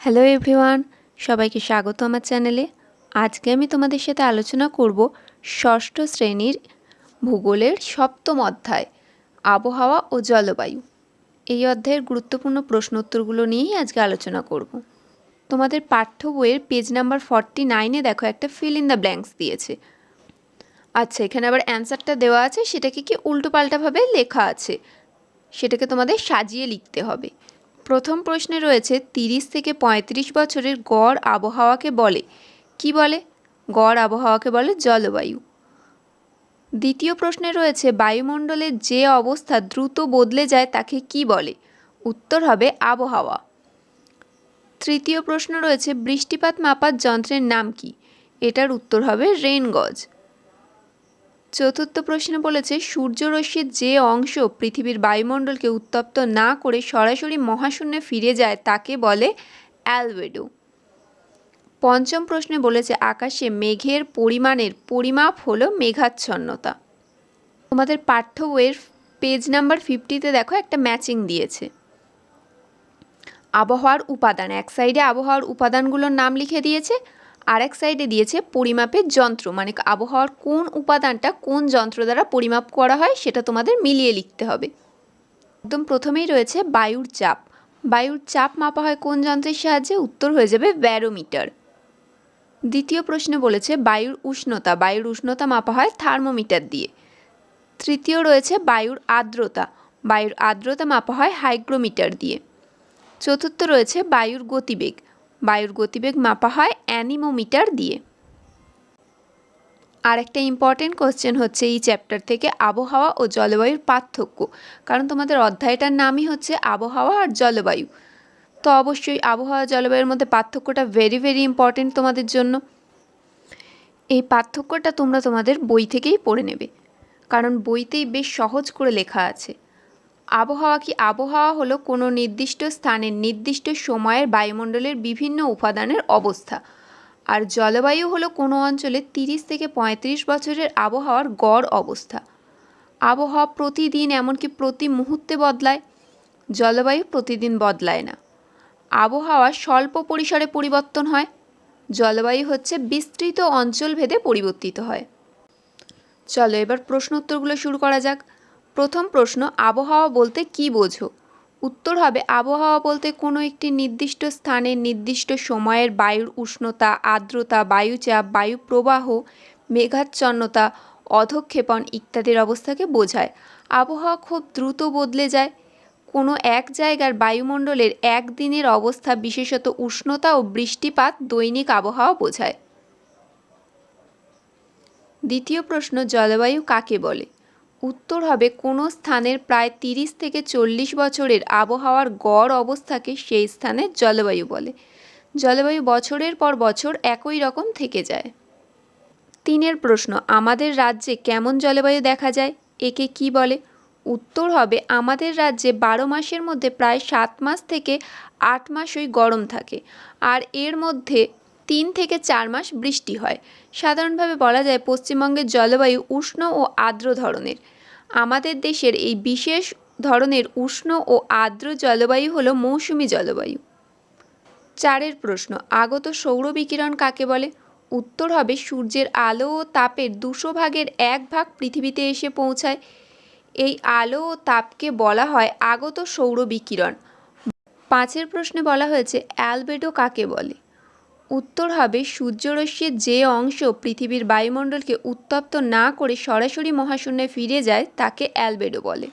Hello everyone সবাইকে স্বাগত আমার চ্যানেলে। আজকে আমি তোমাদের সাথে আলোচনা করব ষষ্ঠ শ্রেণির ভূগোলের সপ্তম অধ্যায়, আবহাওয়া ও জলবায়ু। এই অধ্যায়ের গুরুত্বপূর্ণ প্রশ্ন উত্তরগুলো নিয়েই আজকে আলোচনা করব। তোমাদের পাঠ্য বইয়ের পেজ নাম্বার ফর্টি নাইনে দেখো একটা ফিল ইন দ্য ব্ল্যাঙ্কস দিয়েছে। আচ্ছা এখানে আবার অ্যান্সারটা দেওয়া আছে, সেটাকে কি উল্টোপাল্টাভাবে লেখা আছে? সেটাকে তোমাদের সাজিয়ে লিখতে হবে। প্রথম প্রশ্নে রয়েছে তিরিশ থেকে পঁয়ত্রিশ বছরের গড় আবহাওয়াকে বলে। কি বলে? গড় আবহাওয়াকে বলে জলবায়ু। দ্বিতীয় প্রশ্নে রয়েছে বায়ুমণ্ডলের যে অবস্থা দ্রুত বদলে যায় তাকে কি বলে? উত্তর হবে আবহাওয়া। তৃতীয় প্রশ্ন রয়েছে বৃষ্টিপাত মাপার যন্ত্রের নাম কি? এটার উত্তর হবে রেন গজ চতুর্থ প্রশ্নে বলেছে, সূর্যরশ্মির যে অংশ পৃথিবীর বায়ুমণ্ডলকে উত্তপ্ত না করে সরাসরি মহাশূন্যে ফিরে যায়, তাকে বলে অ্যালবেডো। পঞ্চম প্রশ্নে বলেছে, আকাশে মেঘের পরিমাণের পরিমাপ হলো মেঘাচ্ছন্নতা। তোমাদের পাঠ্য বইয়ের পেজ নাম্বার ফিফটিতে দেখো, একটা ম্যাচিং দিয়েছে। আবহাওয়ার উপাদান, এক সাইডে আবহাওয়ার উপাদানগুলোর নাম লিখে দিয়েছে আর এক সাইডে দিয়েছে পরিমাপের যন্ত্র মানে আবহাওয়ার কোন উপাদানটা কোন যন্ত্র দ্বারা পরিমাপ করা হয় সেটা তোমাদের মিলিয়ে লিখতে হবে। একদম প্রথমেই রয়েছে বায়ুর চাপ। বায়ুর চাপ মাপা হয় কোন যন্ত্রের সাহায্যে? উত্তর হয়ে যাবে ব্যারোমিটার। দ্বিতীয় প্রশ্নে বলেছে বায়ুর উষ্ণতা। বায়ুর উষ্ণতা মাপা হয় থার্মোমিটার দিয়ে। তৃতীয় রয়েছে বায়ুর আর্দ্রতা। বায়ুর আর্দ্রতা মাপা হয় হাইগ্রোমিটার দিয়ে। চতুর্থ রয়েছে বায়ুর গতিবেগ। বায়ুর গতিবেগ মাপা হয় অ্যানিমোমিটার দিয়ে। আর একটা ইম্পর্টেন্ট কোশ্চেন হচ্ছে এই চ্যাপ্টার থেকে আবহাওয়া ও জলবায়ুর পার্থক্য, কারণ তোমাদের অধ্যায়টার নামই হচ্ছে আবহাওয়া আর জলবায়ু। তো অবশ্যই আবহাওয়া জলবায়ুর মধ্যে পার্থক্যটা ভেরি ভেরি ইম্পর্টেন্ট তোমাদের জন্য। এই পার্থক্যটা তোমরা তোমাদের বই থেকেই পড়ে নেবে, কারণ বইতেই বেশ সহজ করে লেখা আছে। আবহাওয়া কি আবহাওয়া হলো কোনো নির্দিষ্ট স্থানের নির্দিষ্ট সময়ের বায়ুমণ্ডলের বিভিন্ন উপাদানের অবস্থা? আর জলবায়ু হলো কোনো অঞ্চলে তিরিশ থেকে পঁয়ত্রিশ বছরের আবহাওয়ার গড় অবস্থা। আবহাওয়া প্রতিদিন এমনকি প্রতি মুহূর্তে বদলায়, জলবায়ু প্রতিদিন বদলায় না। আবহাওয়া স্বল্প পরিসরে পরিবর্তন হয়, জলবায়ু হচ্ছে বিস্তৃত অঞ্চল ভেদে পরিবর্তিত হয়। চলো এবার প্রশ্ন উত্তরগুলো শুরু করা যাক। প্রথম প্রশ্ন, আবহাওয়া বলতে কি বোঝো? উত্তর হবে, আবহাওয়া বলতে কোনো একটি নির্দিষ্ট স্থানের নির্দিষ্ট সময়ের বায়ুর উষ্ণতা, আর্দ্রতা, বায়ুচাপ বায়ু প্রবাহ মেঘাচ্ছন্নতা, অধক্ষেপণ ইত্যাদির অবস্থাকে বোঝায়। আবহাওয়া খুব দ্রুত বদলে যায়। কোনো এক জায়গার বায়ুমণ্ডলের একদিনের অবস্থা, বিশেষত উষ্ণতা ও বৃষ্টিপাত দৈনিক আবহাওয়া বোঝায়। দ্বিতীয় প্রশ্ন, জলবায়ু কাকে বলে? উত্তর হবে কোনো স্থানের প্রায় তিরিশ থেকে চল্লিশ বছরের আবহাওয়ার গড় অবস্থাকে সেই স্থানের জলবায়ু বলে। জলবায়ু বছরের পর বছর একই রকম থেকে যায়। তিনের প্রশ্ন, আমাদের রাজ্যে কেমন জলবায়ু দেখা যায়? একে কি বলে? উত্তর হবে, আমাদের রাজ্যে বারো মাসের মধ্যে প্রায় সাত মাস থেকে আট মাসই গরম থাকে। আর এর মধ্যে তিন থেকে চার মাস বৃষ্টি হয়। সাধারণভাবে বলা যায় পশ্চিমবঙ্গের জলবায়ু উষ্ণ ও আর্দ্র ধরনের। আমাদের দেশের এই বিশেষ ধরনের উষ্ণ ও আর্দ্র জলবায়ু হলো মৌসুমি জলবায়ু। চারের প্রশ্ন, আগত সৌর বিকিরণ কাকে বলে? উত্তর হবে সূর্যের আলো ও তাপের দুশো ভাগের এক ভাগ পৃথিবীতে এসে পৌঁছায়। এই আলো ও তাপকে বলা হয় আগত সৌর বিকিরণ। পাঁচের প্রশ্নে বলা হয়েছে অ্যালবেডো কাকে বলে? উত্তর হবে, সূর্যরশ্মির যে অংশ পৃথিবীর বায়ুমণ্ডলকে উত্তপ্ত না করে সরাসরি মহাশূন্যে ফিরে যায়, তাকে অ্যালবেডো বলে।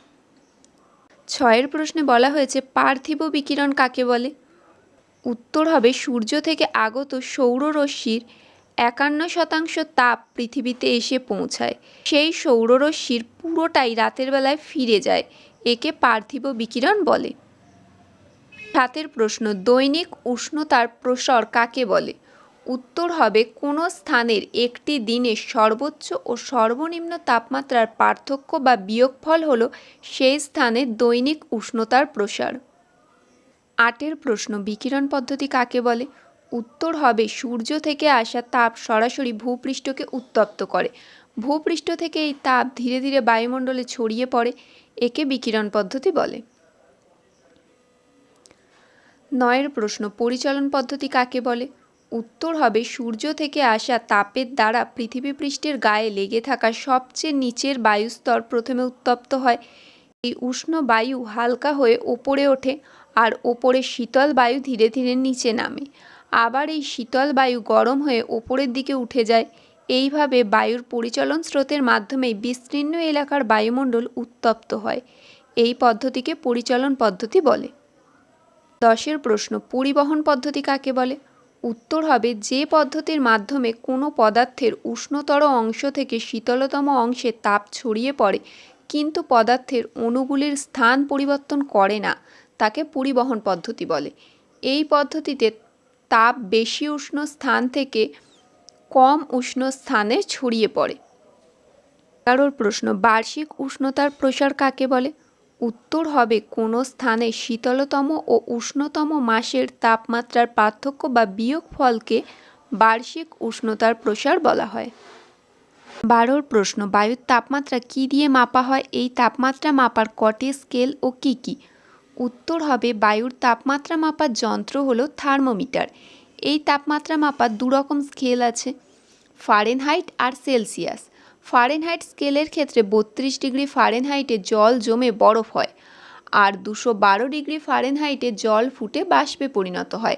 ছয়ের প্রশ্নে বলা হয়েছে, পার্থিব বিকিরণ কাকে বলে? উত্তর হবে, সূর্য থেকে আগত সৌররশ্মির একান্ন শতাংশ তাপ পৃথিবীতে এসে পৌঁছায়। সেই সৌররশ্মির পুরোটাই রাতের বেলায় ফিরে যায়, একে পার্থিব বিকিরণ বলে। সাতের প্রশ্ন, দৈনিক উষ্ণতার প্রসর কাকে বলে? উত্তর হবে, কোনো স্থানের একটি দিনে সর্বোচ্চ ও সর্বনিম্ন তাপমাত্রার পার্থক্য বা বিয়োগফল হল সেই স্থানে দৈনিক উষ্ণতার প্রসার। আটের প্রশ্ন, বিকিরণ পদ্ধতি কাকে বলে? উত্তর হবে, সূর্য থেকে আসা তাপ সরাসরি ভূপৃষ্ঠকে উত্তপ্ত করে। ভূপৃষ্ঠ থেকে এই তাপ ধীরে ধীরে বায়ুমণ্ডলে ছড়িয়ে পড়ে, একে বিকিরণ পদ্ধতি বলে। নয়ের প্রশ্ন, পরিচলন পদ্ধতি কাকে বলে? উত্তর হবে, সূর্য থেকে আসা তাপের দ্বারা পৃথিবী পৃষ্ঠের গায়ে লেগে থাকা সবচেয়ে নিচের বায়ুস্তর প্রথমে উত্তপ্ত হয়। এই উষ্ণ বায়ু হালকা হয়ে ওপরে ওঠে আর ওপরে শীতল বায়ু ধীরে ধীরে নিচে নামে। আবার এই শীতল বায়ু গরম হয়ে ওপরের দিকে উঠে যায়। এইভাবে বায়ুর পরিচলন স্রোতের মাধ্যমেই বিস্তীর্ণ এলাকার বায়ুমণ্ডল উত্তপ্ত হয়। এই পদ্ধতিকে পরিচলন পদ্ধতি বলে। দশের প্রশ্ন, পরিবহন পদ্ধতি কাকে বলে? উত্তর হবে, যে পদ্ধতির মাধ্যমে কোনো পদার্থের উষ্ণতর অংশ থেকে শীতলতম অংশে তাপ ছড়িয়ে পড়ে, কিন্তু পদার্থের অণুগুলির স্থান পরিবর্তন করে না, তাকে পরিবহন পদ্ধতি বলে। এই পদ্ধতিতে তাপ বেশি উষ্ণ স্থান থেকে কম উষ্ণ স্থানে ছড়িয়ে পড়ে। কারোর প্রশ্ন, বার্ষিক উষ্ণতার প্রসার কাকে বলে? উত্তর হবে কোনো স্থানে শীতলতম ও উষ্ণতম মাসের তাপমাত্রার পার্থক্য বা বিয়োগ ফলকে বার্ষিক উষ্ণতার প্রসার বলা হয়। বারোর প্রশ্ন, বায়ুর তাপমাত্রা কি দিয়ে মাপা হয়? এই তাপমাত্রা মাপার কটি স্কেল ও কি কি? উত্তর হবে, বায়ুর তাপমাত্রা মাপার যন্ত্র হলো থার্মোমিটার। এই তাপমাত্রা মাপার দু রকম স্কেল আছে, ফারেনহাইট আর সেলসিয়াস। ফারেনহাইট স্কেলের ক্ষেত্রে বত্রিশ ডিগ্রি ফারেনহাইটে জল জমে বরফ হয় আর দুশো বারো ডিগ্রি ফারেনহাইটে জল ফুটে বাষ্পে পরিণত হয়।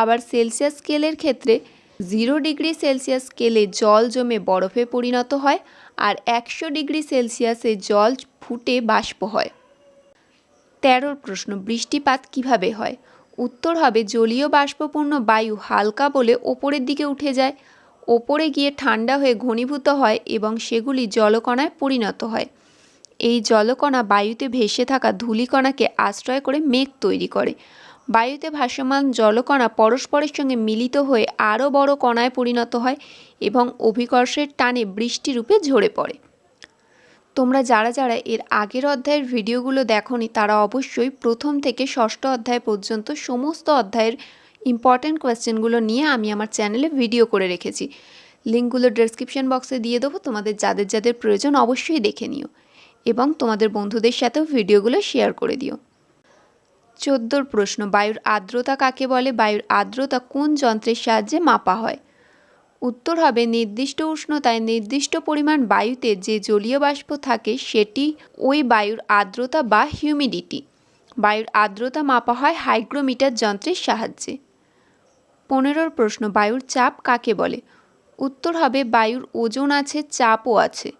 আবার সেলসিয়াস স্কেলের ক্ষেত্রে জিরো ডিগ্রি সেলসিয়াস স্কেলে জল জমে বরফে পরিণত হয় আর একশো ডিগ্রি সেলসিয়াসে জল ফুটে বাষ্প হয়। তেরোর প্রশ্ন, বৃষ্টিপাত কীভাবে হয়? উত্তর হবে, জলীয় বাষ্পপূর্ণ বায়ু হালকা বলে ওপরের দিকে উঠে যায়। ওপরে গিয়ে ঠান্ডা হয়ে ঘনীভূত হয় এবং সেগুলি জলকণায় পরিণত হয়। এই জলকণা বায়ুতে ভেসে থাকা ধূলিকণাকে আশ্রয় করে মেঘ তৈরি করে। বায়ুতে ভাসমান জলকণা পরস্পরের সঙ্গে মিলিত হয়ে আরও বড় কণায় পরিণত হয় এবং অভিকর্ষের টানে বৃষ্টিরূপে ঝরে পড়ে। তোমরা যারা যারা এর আগের অধ্যায়ের ভিডিওগুলো দেখনি, তারা অবশ্যই প্রথম থেকে ষষ্ঠ অধ্যায় পর্যন্ত সমস্ত অধ্যায়ের ইম্পর্ট্যান্ট কোয়েশ্চেনগুলো নিয়ে আমি আমার চ্যানেলে ভিডিও করে রেখেছি। লিঙ্কগুলো ডেসক্রিপশন বক্সে দিয়ে দেবো, তোমাদের যাদের যাদের প্রয়োজন অবশ্যই দেখে নিও এবং তোমাদের বন্ধুদের সাথেও ভিডিওগুলো শেয়ার করে দিও। চোদ্দোর প্রশ্ন, বায়ুর আর্দ্রতা কাকে বলে? বায়ুর আর্দ্রতা কোন যন্ত্রের সাহায্যে মাপা হয়? উত্তর হবে নির্দিষ্ট উষ্ণতায় নির্দিষ্ট পরিমাণ বায়ুতে যে জলীয় বাষ্প থাকে সেটি ওই বায়ুর আর্দ্রতা বা হিউমিডিটি বায়ুর আর্দ্রতা মাপা হয় হাইগ্রোমিটার যন্ত্রের সাহায্যে। পনেরোর প্রশ্ন, বায়ুর চাপ কাকে বলে? উত্তর হবে, বায়ুর ওজন আছে, চাপও আছে।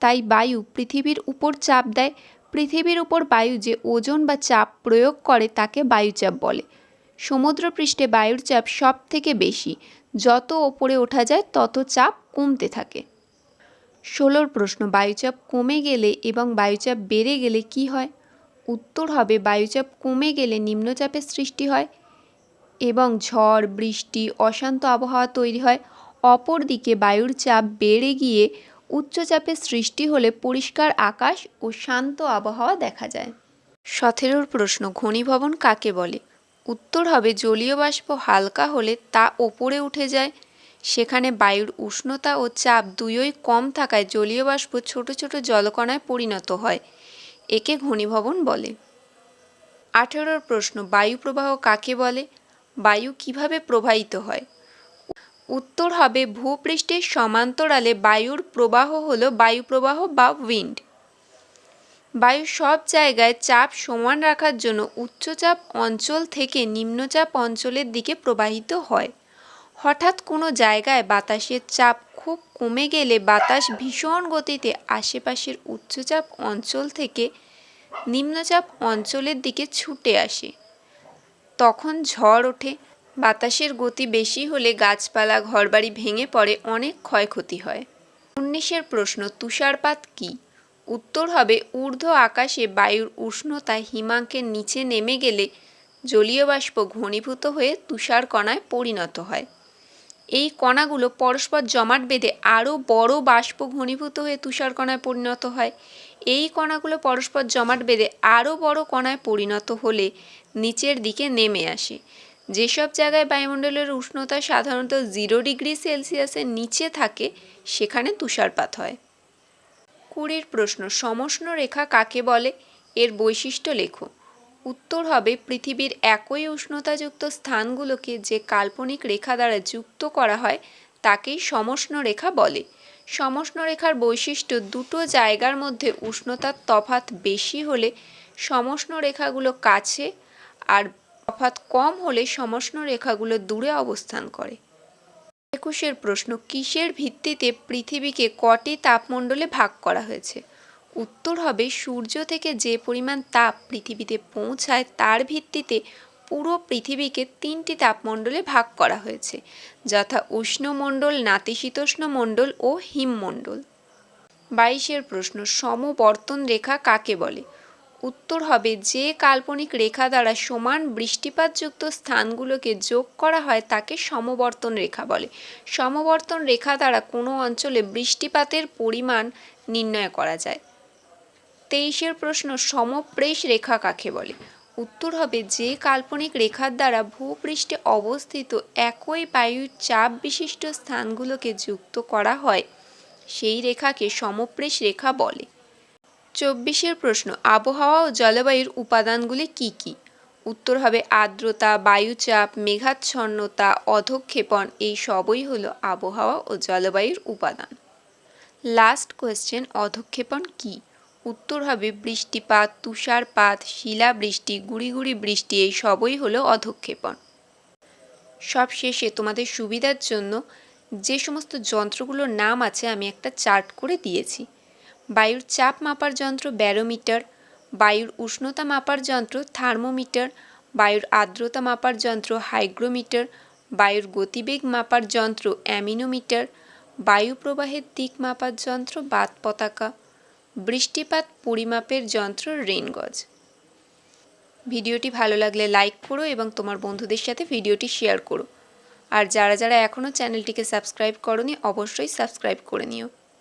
তাই বায়ু পৃথিবীর উপর চাপ দেয়। পৃথিবীর উপর বায়ু যে ওজন বা চাপ প্রয়োগ করে, তাকে বায়ুচাপ বলে। সমুদ্রপৃষ্ঠে বায়ুর চাপ সব থেকে বেশি। যত ওপরে ওঠা যায়, তত চাপ কমতে থাকে। ষোলোর প্রশ্ন, বায়ুচাপ কমে গেলে এবং বায়ুচাপ বেড়ে গেলে কি হয়? উত্তর হবে, বায়ুচাপ কমে গেলে নিম্নচাপের সৃষ্টি হয়। এবং ঝড়, বৃষ্টি, অশান্ত আবহাওয়া তৈরি হয়। অপরদিকে বায়ুর চাপ বেড়ে গিয়ে উচ্চচাপের সৃষ্টি হলে পরিষ্কার আকাশ ও শান্ত আবহাওয়া দেখা যায়। সতেরোর প্রশ্ন, ঘনীভবন কাকে বলে? উত্তর হবে, জলীয় বাষ্প হালকা হলে তা ওপরে উঠে যায়। সেখানে বায়ুর উষ্ণতা ও চাপ দুইই কম থাকায় জলীয় বাষ্প ছোট ছোট জলকণায় পরিণত হয়। একে ঘনীভবন বলে। আঠেরোর প্রশ্ন বায়ু প্রবাহ কাকে বলে? বায়ু কীভাবে প্রবাহিত হয়? উত্তর হবে, ভূপৃষ্ঠের সমান্তরালে বায়ুর প্রবাহ হল বায়ু প্রবাহ বা উইন্ড বায়ু সব জায়গায় চাপ সমান রাখার জন্য উচ্চচাপ অঞ্চল থেকে নিম্নচাপ অঞ্চলের দিকে প্রবাহিত হয়। হঠাৎ কোনো জায়গায় বাতাসের চাপ খুব কমে গেলে বাতাস ভীষণ গতিতে আশেপাশের উচ্চচাপ অঞ্চল থেকে নিম্নচাপ অঞ্চলের দিকে ছুটে আসে। তখন ঝড় ওঠে, বাতাসের গতি বেশি হলে গাছপালা, ঘরবাড়ি ভেঙে পড়ে, অনেক ক্ষয়ক্ষতি হয়। উনিশের প্রশ্ন, তুষারপাত কী? উত্তর হবে, ঊর্ধ্ব আকাশে বায়ুর উষ্ণতা হিমাঙ্কের নিচে নেমে গেলে জলীয় বাষ্প ঘনীভূত হয়ে তুষার কণায় পরিণত হয়। এই কণাগুলো পরস্পর জমাট বেঁধে আরও বড় বাষ্প ঘনীভূত হয়ে তুষার কণায় পরিণত হয়। এই কণাগুলো পরস্পর জমাট বেঁধে আরও বড় কণায় পরিণত হলে নিচের দিকে নেমে আসে। যেসব জায়গায় বায়ুমণ্ডলের উষ্ণতা সাধারণত জিরো ডিগ্রি সেলসিয়াসের নিচে থাকে, সেখানে তুষারপাত হয়। কুড়ির প্রশ্ন, সমষ্ণ রেখা কাকে বলে? এর বৈশিষ্ট্য লেখো। উত্তর হবে, পৃথিবীর একই উষ্ণতাযুক্ত স্থানগুলোকে যে কাল্পনিক রেখা দ্বারা যুক্ত করা হয়, তাকেই সমষ্ণ রেখা বলে। সমষ্ণ রেখার বৈশিষ্ট্য দুটো জায়গার মধ্যে উষ্ণতার তফাৎ বেশি হলে সমষ্ণ রেখাগুলো কাছে আর তফাৎ কম হলে সমষ্ণ রেখাগুলো দূরে অবস্থান করে। একুশের প্রশ্ন, কিসের ভিত্তিতে পৃথিবীকে কটি তাপমণ্ডলে ভাগ করা হয়েছে? উত্তর হবে, সূর্য থেকে যে পরিমাণ তাপ পৃথিবীতে পৌঁছায় তার ভিত্তিতে পুরো পৃথিবীকে তিনটি তাপমণ্ডলে ভাগ করা হয়েছে, যথা উষ্ণমণ্ডল, নাতিশীতোষ্ণ মণ্ডল ও হিমমণ্ডল। বাইশের প্রশ্ন, সমবর্তন রেখা কাকে বলে? উত্তর হবে যে কাল্পনিক রেখা দ্বারা সমান বৃষ্টিপাতযুক্ত স্থানগুলোকে যোগ করা হয় তাকে সমবর্তন রেখা বলে। সমবর্তন রেখা দ্বারা কোনো অঞ্চলে বৃষ্টিপাতের পরিমাণ নির্ণয় করা যায়। তেইশের প্রশ্ন সমপ্রেশ রেখা কাকে বলে? উত্তর হবে যে কাল্পনিক রেখার দ্বারা ভূপৃষ্ঠে অবস্থিত একই বায়ুর চাপ বিশিষ্ট স্থানগুলোকে যুক্ত করা হয়। সেই রেখাকে সমপ্রেশ রেখা বলে। চব্বিশের প্রশ্ন, আবহাওয়া ও জলবায়ুর উপাদানগুলি কি কি? উত্তর হবে আর্দ্রতা, বায়ুচাপ, মেঘাচ্ছন্নতা, অধক্ষেপণ, এই সবই হলো আবহাওয়া ও জলবায়ুর উপাদান। লাস্ট কোয়েশ্চেন অধক্ষেপণ কি? উত্তর হবে বৃষ্টিপাত, তুষারপাত, শিলাবৃষ্টি, গুড়ি গুড়ি বৃষ্টি, এই সবই হলো অধক্ষেপণ। সব শেষে তোমাদের সুবিধার জন্য যে সমস্ত যন্ত্রগুলোর নাম আছে আমি একটা চার্ট করে দিয়েছি। বায়ুর চাপ মাপার যন্ত্র ব্যারোমিটার, বায়ুর উষ্ণতা মাপার যন্ত্র থার্মোমিটার, বায়ুর আর্দ্রতা মাপার যন্ত্র হাইগ্রোমিটার, বায়ুর গতিবেগ মাপার যন্ত্র অ্যামিনোমিটার, বায়ু প্রবাহের দিক মাপার যন্ত্র বাত পতাকা বৃষ্টিপাত পরিমাপের যন্ত্র রেনগজ। ভিডিওটি ভালো লাগলে লাইক করো এবং তোমার বন্ধুদের সাথে ভিডিওটি শেয়ার করো। আর যারা যারা এখনও চ্যানেলটিকে সাবস্ক্রাইব করনি, অবশ্যই সাবস্ক্রাইব করে নিও।